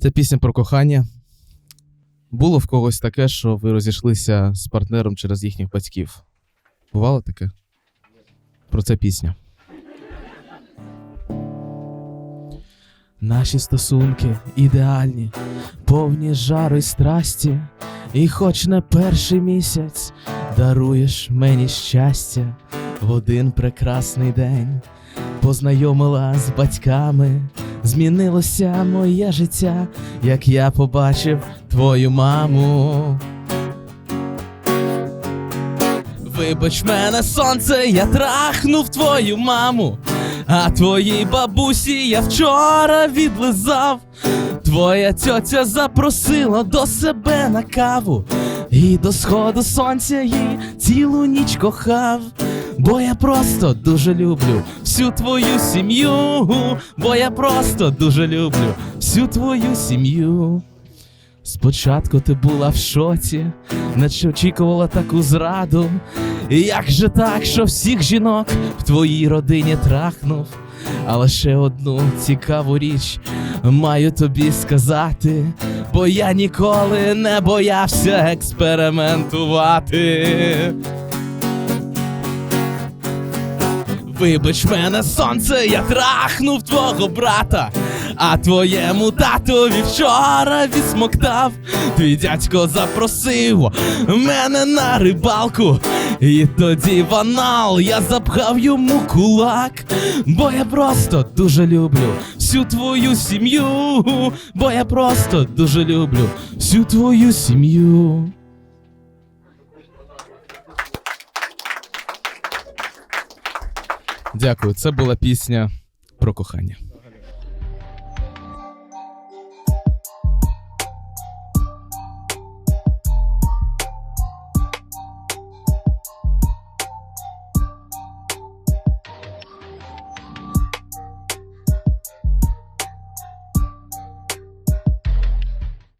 Це пісня про кохання. Було в когось таке, що ви розійшлися з партнером через їхніх батьків. Бувало таке? Про це пісня. Наші стосунки ідеальні, повні жару й страсті, і хоч не перший місяць даруєш мені щастя в один прекрасний день. Познайомила з батьками, змінилося моє життя, як я побачив твою маму. Вибач мене, сонце, я трахнув твою маму, а твоїй бабусі я вчора відлизав. Твоя тьотя запросила до себе на каву, і до сходу сонця їй цілу ніч кохав. Бо я просто дуже люблю всю твою сім'ю, бо я просто дуже люблю всю твою сім'ю. Спочатку ти була в шоці, наче очікувала таку зраду. Як же так, що всіх жінок в твоїй родині трахнув? Але ще одну цікаву річ маю тобі сказати, бо я ніколи не боявся експериментувати. Вибач мене, сонце, я трахнув твого брата, а твоєму татові вчора відсмоктав. Твій дядько запросив мене на рибалку, і тоді в анал я запхав йому кулак, бо я просто дуже люблю всю твою сім'ю, бо я просто дуже люблю всю твою сім'ю. Дякую, це була пісня про кохання.